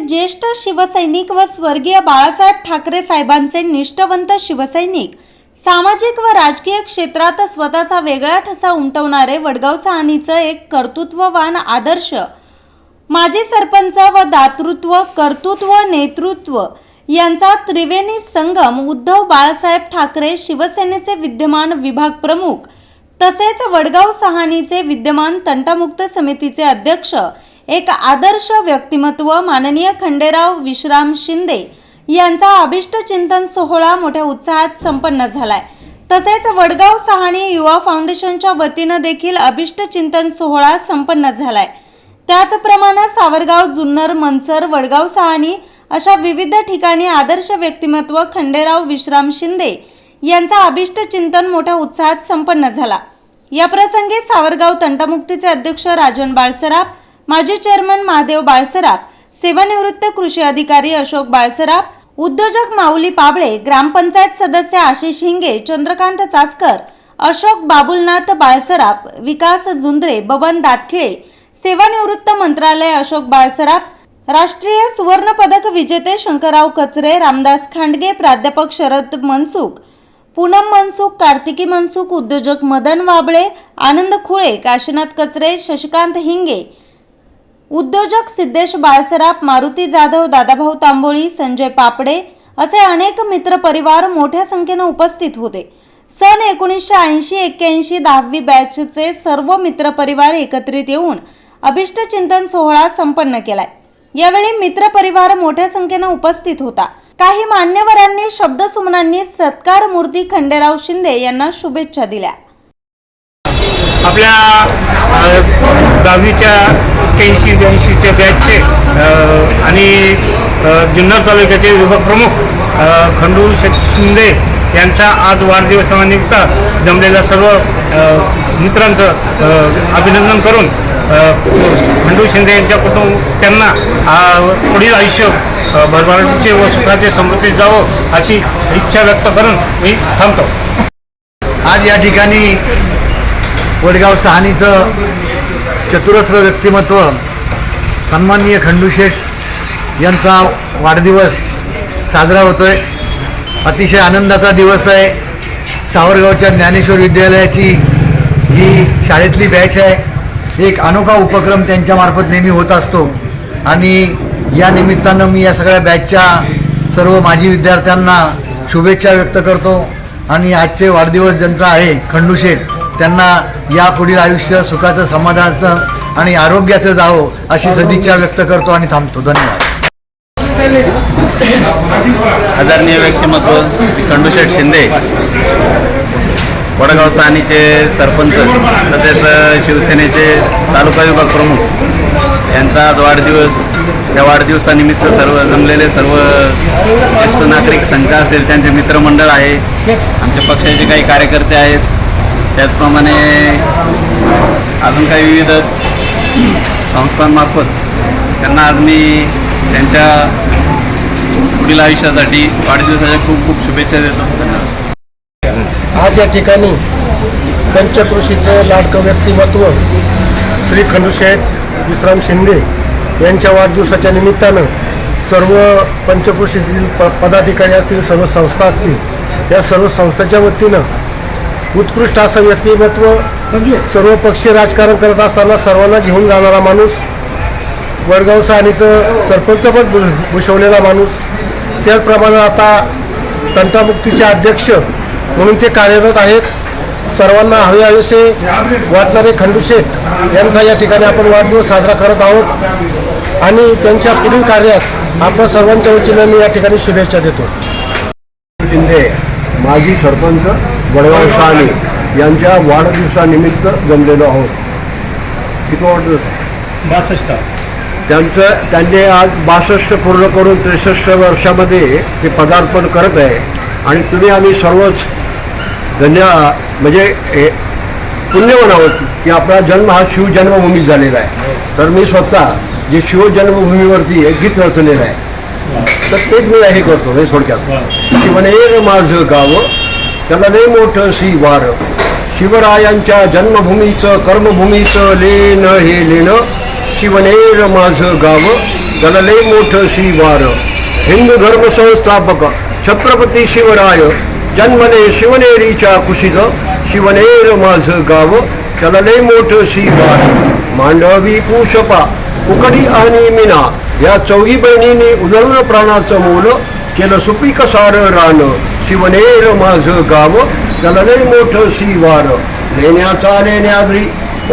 ज्येष्ठ शिवसैनिक व स्वर्गीय बाळासाहेब ठाकरे साहेबांचे निष्ठवंत शिवसैनिक सामाजिक व राजकीय क्षेत्रात स्वतःचा वेगळा ठसा उमटवणारे वडगाव सहानीचं एक कर्तृत्ववान आदर्श माजी सरपंच व दातृत्व कर्तृत्व नेतृत्व यांचा त्रिवेणी संगम उद्धव बाळासाहेब ठाकरे शिवसेनेचे विद्यमान विभाग प्रमुख तसेच वडगाव सहानीचे विद्यमान तंटामुक्त समितीचे अध्यक्ष एक आदर्श व्यक्तिमत्व माननीय खंडेराव विश्राम शिंदे यांचा अभिष्ट चिंतन सोहळा मोठ्या उत्साहात संपन्न झालाय. तसेच वडगाव सहानी युवा फाउंडेशनच्या वतीनं देखील अभिष्ट चिंतन सोहळा संपन्न झालाय. त्याचप्रमाणे सावरगाव जुन्नर मंचर वडगाव सहानी अशा विविध ठिकाणी आदर्श व्यक्तिमत्व खंडेराव विश्राम शिंदे यांचा अभिष्ट चिंतन मोठ्या उत्साहात संपन्न झाला. या प्रसंगी सावरगाव तंटामुक्तीचे अध्यक्ष राजन बाळसराफ माजी चेअरमन महादेव बाळसराफ सेवानिवृत्त कृषी अधिकारी अशोक बाळसराफ उद्योजक माऊली पाबळे ग्रामपंचायत सदस्य आशिष हिंगे चंद्रकांत चासकर अशोक बाबुलनाथ बाळसराफ विकास जुंद्रे बबन दातखिळे सेवानिवृत्त मंत्रालय अशोक बाळसराफ राष्ट्रीय सुवर्ण पदक विजेते शंकरराव कचरे रामदास खांडगे प्राध्यापक शरद मनसुख पूनम मनसुख कार्तिकी मनसुख उद्योजक मदन वाबळे आनंद खुळे काशीनाथ कचरे शशिकांत हिंगे उद्योजक सिद्धेश बाळसराफ मारुती जाधव दादाभाऊ तांबोळी संजय पापडे असे अनेक मित्रपरिवार मोठ्या संख्येनं उपस्थित होते. सन एकोणीसशे ऐंशी एक्क्याऐंशी दहावी बॅचचे सर्व मित्रपरिवार एकत्रित येऊन अभिष्ट चिंतन सोहळा संपन्न केलाय. यावेळी मित्रपरिवार मोठ्या संख्येनं उपस्थित होता. काही मान्यवरांनी शब्दसुमनांनी सत्कार मूर्ती खंडेराव शिंदे यांना शुभेच्छा दिल्या. आपल्या दहावीच्या एक्क्याऐंशी ब्याऐंशीच्या बॅचचे आणि जुन्नर तालुक्याचे विभाग प्रमुख खंडू शिंदे यांचा आज वाढदिवसानिमित्त जमलेल्या सर्व मित्रांचं अभिनंदन करून खंडू शिंदे यांच्या कुटुंब त्यांना पुढील आयुष्य भरभराटीचे व सुखाचे समृद्धीत जावं अशी इच्छा व्यक्त करून मी थांबतो. आज या ठिकाणी वडगाव सहानीचं चतुरस्र व्यक्तिमत्व सन्माननीय खंडूशेठ यांचा वाढदिवस साजरा होतो आहे अतिशय आनंदाचा दिवस आहे. सावरगावच्या ज्ञानेश्वर विद्यालयाची ही शाळेतली बॅच आहे. एक अनोखा उपक्रम त्यांच्यामार्फत नेहमी होत असतो. आणि या निमित्तानं मी या सगळ्या बॅचच्या सर्व माजी विद्यार्थ्यांना शुभेच्छा व्यक्त करतो. आणि आजचे वाढदिवस ज्यांचा आहे खंडूशेठ त्यांना या पुढील आयुष्य सुखाचं समाधानाचं आणि आरोग्याचं जावं अशी सदिच्छा व्यक्त करतो आणि थांबतो. धन्यवाद. आदरणीय व्यक्तिमत्व खंडूशेठ शिंदे वडगाव सानीचे सरपंच तसेच शिवसेनेचे तालुका विभाग प्रमुख यांचा आज वाढदिवस त्या वाढदिवसानिमित्त सर्व जमलेले सर्व ज्येष्ठ नागरिक संघ असेल त्यांचे मित्रमंडळ आहे आमच्या पक्षाचे काही कार्यकर्ते आहेत त्याचप्रमाणे अजून काही विविध संस्थांमार्फत त्यांना आज मी त्यांच्या पुढील आयुष्यासाठी वाढदिवसाच्या खूप खूप शुभेच्छा देतो. आज या ठिकाणी पंचकृषीचं लाडकं व्यक्तिमत्व श्री खंडूशेठ विश्राम शिंदे यांच्या वाढदिवसाच्या निमित्तानं सर्व पंचकृषीतील प पदाधिकारी असतील सर्व संस्था असतील या सर्व संस्थेच्या वतीनं उत्कृष्ट असं व्यक्तिमत्व सर्व पक्षीय राजकारण करत असताना सर्वांना घेऊन जाणारा माणूस वडगाव सहानीचं सरपंचपद भूषवलेला माणूस. त्याचप्रमाणे आता तंटामुक्तीचे अध्यक्ष म्हणून ते कार्यरत आहेत. सर्वांना हवे हवेसे वाटणारे खंडूशेठ यांचा या ठिकाणी आपण वाढदिवस साजरा करत आहोत. आणि त्यांच्या पुढील कार्यास आपण सर्वांच्या वतीनं मी या ठिकाणी शुभेच्छा देतो. शिंदे माजी सरपंच वडगाव शहाणे यांच्या वाढदिवसानिमित्त जमलेलो आहोत. किती वाढदिवस बासष्ट. त्यांचं त्यांनी आज बासष्ट पूर्ण करून त्रेसष्ट वर्षामध्ये ते पदार्पण करत आहे. आणि तुम्ही आम्ही सर्वच धन्य म्हणजे पुण्यवान आहोत की आपला जन्म हा शिवजन्मभूमीत झालेला आहे. तर मी स्वतः जे शिवजन्मभूमीवरती एक गीत रचलेलं आहे. तर तेच मी हे करतो हे थोडक्यात. शिवनेर माझं गाव त्याला मोठ सी वार शिवरायांच्या जन्मभूमीचं कर्मभूमीचं लेन हे लेणं. शिवनेर माझं गाव चलले मोठ सी वार हिंदू धर्म संस्थापक छत्रपती शिवराय जन्मले शिवनेरीच्या कुशीत शिवनेर माझं गाव चलले मोठ सी वार मांडवी पुषपा उकडी आणि मीना या चौघी बहिणींनी उजळून प्राणाचं मोल केलं सुपीक सार रान. शिवनेर माझं गाव त्याला लई मोठं सीवार. लेण्याचा लेण्याद्री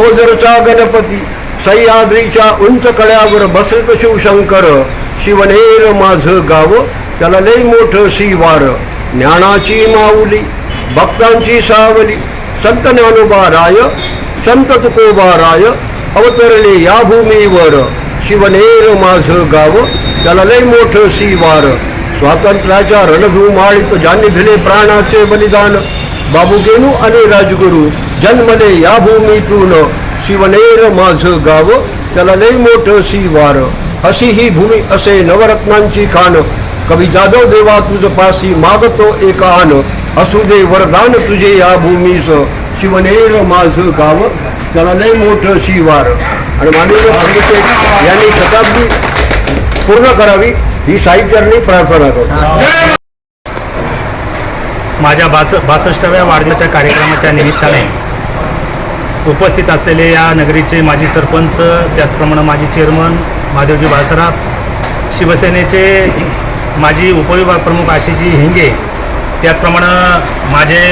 ओझरचा गणपती सह्याद्रीच्या उंच कळ्यावर बसत शिवशंकर. शिवनेर माझं गाव त्याला लई मोठं सीवार. ज्ञानाची माऊली भक्तांची सावली संत ज्ञानोबाराय संत तुकोबाराय अवतरले या भूमीवर. शिवनेर माझं गाव त्याला लई मोठं सीवार. स्वातंत्र्याच्या रणधुमाळीत ज्यांनी दिले प्राणाचे बलिदान. बाबू गेनू आणि राजगुरू जन्मले या भूमीतून. शिवनेर माझं गाव त्याला लई मोठं श्रीवार अशी ही भूमी असे नवरत्नांची खान कवी जाधव देवा तुझ पासी मागतो एक आन असू दे वरदान तुझे या भूमीस. शिवनेर माझं गाव त्याला लय मोठं श्रीवार आणि माननीय यांनी शताब्दी पूर्ण करावी. ही साहित्याने प्रार्थना करतो. माझ्या बास बासष्टाव्या वाढदिवसाच्या कार्यक्रमाच्या निमित्ताने उपस्थित असलेले या नगरीचे माजी सरपंच त्याचप्रमाणे माजी चेअरमन महादेवजी बाळसराफ शिवसेनेचे माजी उपविभाग प्रमुख आशिषजी हिंगे त्याचप्रमाणे माझे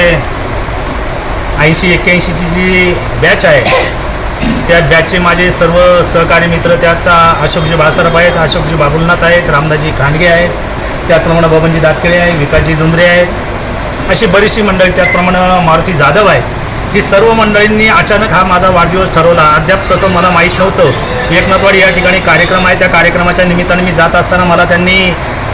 ऐंशी एक्क्याऐंशीची जी बॅच आहे त्या बॅचचे माझे सर्व सहकारी मित्र त्यात अशोकजी बाळासाहेब आहेत अशोकजी बाबुलनाथ आहेत रामदासजी खांडगे आहेत त्याचप्रमाणे बबनजी दातकेळे आहे विकासजी जुंद्रे आहेत अशी बरीचशी मंडळी त्याचप्रमाणे मारुती जाधव आहे ही सर्व मंडळींनी अचानक हा माझा वाढदिवस ठरवला. अद्याप तसं मला माहीत नव्हतं. एकनाथवाडी या ठिकाणी कार्यक्रम आहे. त्या कार्यक्रमाच्या निमित्ताने मी जात असताना मला त्यांनी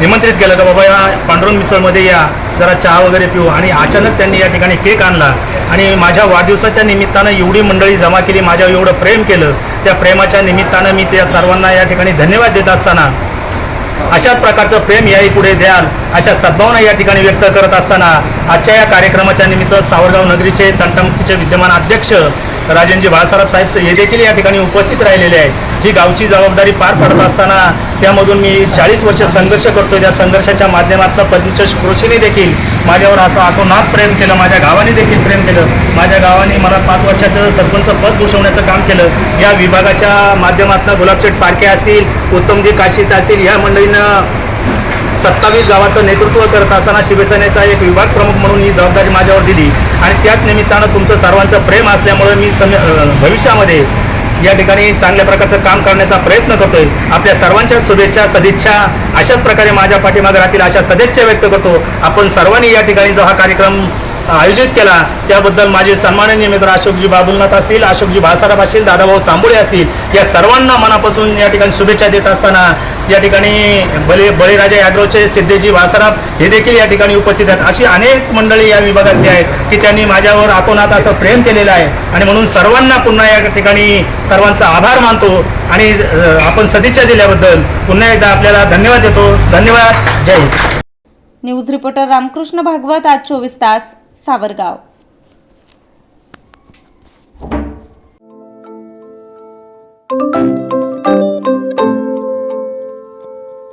निमंत्रित केलं का बाबा या पांडुरंग मिसळमध्ये या जरा चहा वगैरे पिऊ. आणि अचानक त्यांनी या ठिकाणी केक आणला. आणि माझ्या वाढदिवसाच्या निमित्तानं एवढी मंडळी जमा केली माझ्यावर एवढं प्रेम केलं. त्या प्रेमाच्या निमित्तानं मी त्या सर्वांना या ठिकाणी धन्यवाद देत असताना अशाच प्रकारचं प्रेम याही पुढे द्याल अशा सद्भावना या ठिकाणी व्यक्त करत असताना आजच्या या कार्यक्रमाच्या निमित्त सावरगाव नगरीचे तंटामुक्तीचे विद्यमान अध्यक्ष राजनजी बाळासाहेब साहेब हे देखील या ठिकाणी उपस्थित राहिलेले आहेत. ही गावची जबाबदारी पार पाडत असताना त्यामधून मी चाळीस वर्ष संघर्ष करतो त्या संघर्षाच्या माध्यमातून पंचक्रोशीने देखील माझ्यावर असं आतोनात प्रेम केलं माझ्या गावाने देखील प्रेम केलं. माझ्या गावाने मला पाच वर्षाचं सरपंच पद भूषवण्याचं काम केलं. या विभागाच्या माध्यमातून गुलाबशेठ पारखे असतील उत्तमजी काशीत असतील या मंडळीनं सत्तावीस गावाचं नेतृत्व करत असताना शिवसेनेचा एक विभाग प्रमुख म्हणून ही जबाबदारी माझ्यावर दिली. आणि त्याच निमित्तानं तुमचं सर्वांचं प्रेम असल्यामुळे मी सम भविष्यामध्ये या ठिकाणी चांगल्या प्रकारचं काम करण्याचा प्रयत्न करतोय. आपल्या सर्वांच्या शुभेच्छा सदिच्छा अशाच प्रकारे माझ्या पाठीमागे राहतील अशा सदिच्छा व्यक्त करतो. आपण सर्वांनी या ठिकाणी जो हा कार्यक्रम आयोजित केला. त्याबद्दल माझे सन्माननीय मित्र अशोकजी बाबुलनाथ असतील अशोकजी भासाराब असतील दादाभाऊ तांबोळे असतील या सर्वांना मनापासून या ठिकाणी शुभेच्छा देत असताना या ठिकाणी बळी बळीराजा यादवचे सिद्धेजी भासाराब हे देखील या ठिकाणी उपस्थित आहेत. अशी अनेक मंडळी या विभागातली आहेत की त्यांनी माझ्यावर आतोनात असं प्रेम केलेलं आहे. आणि म्हणून सर्वांना पुन्हा या ठिकाणी सर्वांचा आभार मानतो. आणि आपण सदिच्छा दिल्याबद्दल पुन्हा एकदा आपल्याला धन्यवाद देतो. धन्यवाद. जय हिंद. न्यूज रिपोर्टर रामकृष्ण भागवत आज चोवीस तास सावरगाव.